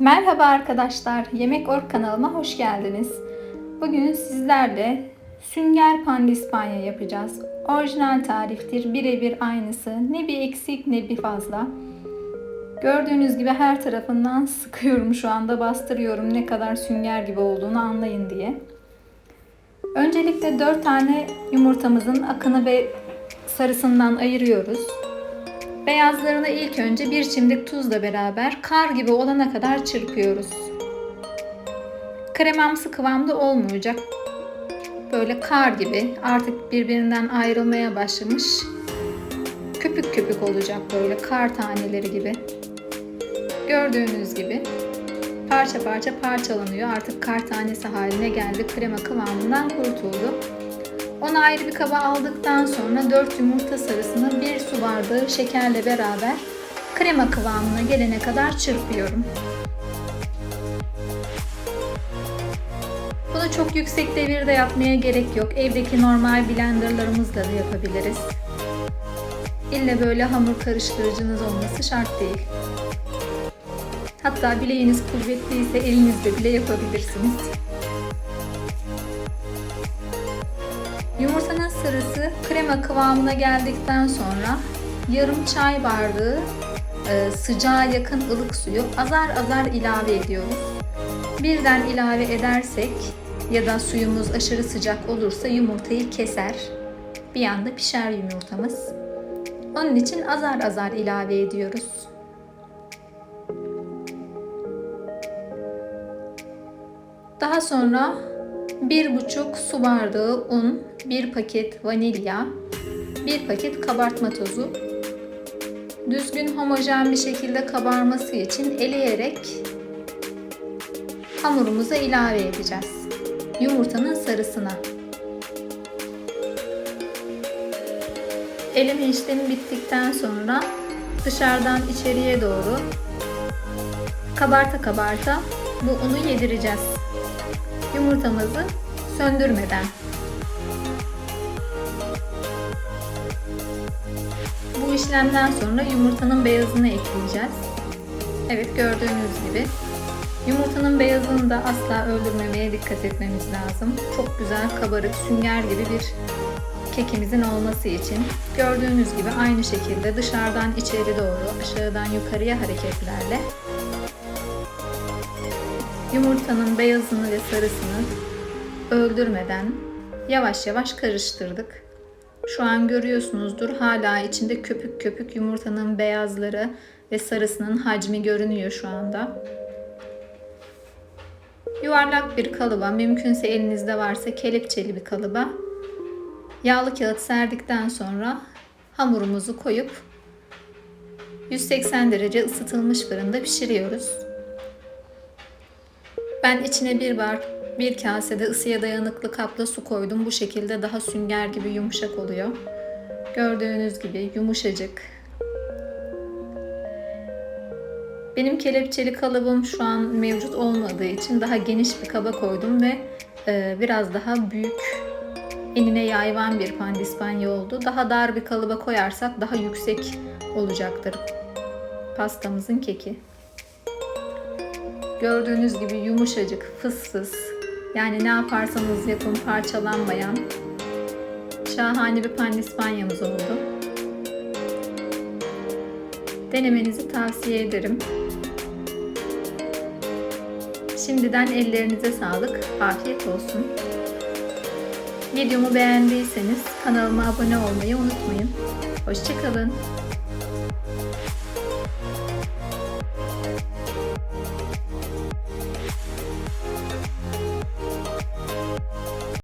Merhaba arkadaşlar, Yemek Ork kanalıma hoş geldiniz. Bugün sizlerle sünger pandispanya yapacağız. Orijinal tariftir, birebir aynısı. Ne bir eksik ne bir fazla. Gördüğünüz gibi her tarafından sıkıyorum şu anda, bastırıyorum ne kadar sünger gibi olduğunu anlayın diye. Öncelikle 4 tane yumurtamızın akını ve sarısından ayırıyoruz. Beyazlarını ilk önce bir çimdik tuzla beraber kar gibi olana kadar çırpıyoruz. Kremamsı kıvamda olmayacak. Böyle kar gibi artık birbirinden ayrılmaya başlamış. Köpük köpük olacak böyle kar taneleri gibi. Gördüğünüz gibi parça parça parçalanıyor. Artık kar tanesi haline geldi. Krema kıvamından kurtuldu. Onu ayrı bir kaba aldıktan sonra 4 yumurta sarısını 1 su bardağı şekerle beraber krema kıvamına gelene kadar çırpıyorum. Bunu çok yüksek devirde yapmaya gerek yok. Evdeki normal blenderlarımızla da yapabiliriz. İlle böyle hamur karıştırıcınız olması şart değil. Hatta bileğiniz kuvvetliyse elinizde bile yapabilirsiniz. Yumurtanın sarısı krema kıvamına geldikten sonra yarım çay bardağı e, sıcağa yakın ılık suyu azar azar ilave ediyoruz. Birden ilave edersek ya da suyumuz aşırı sıcak olursa yumurtayı keser. Bir anda pişer yumurtamız. Onun için azar azar ilave ediyoruz. Daha sonra 1,5 su bardağı un, 1 paket vanilya, 1 paket kabartma tozu. Düzgün homojen bir şekilde kabarması için eleyerek hamurumuza ilave edeceğiz. Yumurtanın sarısına. Eleme işlemi bittikten sonra dışarıdan içeriye doğru kabarta kabarta bu unu yedireceğiz yumurtamızı söndürmeden. Bu işlemden sonra yumurtanın beyazını ekleyeceğiz. Evet gördüğünüz gibi yumurtanın beyazını da asla öldürmemeye dikkat etmemiz lazım. Çok güzel kabarık sünger gibi bir kekimizin olması için gördüğünüz gibi aynı şekilde dışarıdan içeri doğru aşağıdan yukarıya hareketlerle yumurtanın beyazını ve sarısını öldürmeden yavaş yavaş karıştırdık. Şu an görüyorsunuzdur hala içinde köpük köpük yumurtanın beyazları ve sarısının hacmi görünüyor şu anda. Yuvarlak bir kalıba, mümkünse elinizde varsa kelepçeli bir kalıba yağlı kağıt serdikten sonra hamurumuzu koyup 180 derece ısıtılmış fırında pişiriyoruz. Ben içine bir bar, bir kasede ısıya dayanıklı kapla su koydum. Bu şekilde daha sünger gibi yumuşak oluyor. Gördüğünüz gibi yumuşacık. Benim kelepçeli kalıbım şu an mevcut olmadığı için daha geniş bir kaba koydum ve e, biraz daha büyük enine yayvan bir pandispanya oldu. Daha dar bir kalıba koyarsak daha yüksek olacaktır pastamızın keki. Gördüğünüz gibi yumuşacık, fıs Yani ne yaparsanız yapın parçalanmayan şahane bir pandispanyamız oldu. Denemenizi tavsiye ederim. Şimdiden ellerinize sağlık, afiyet olsun. Videomu beğendiyseniz kanalıma abone olmayı unutmayın. Hoşçakalın.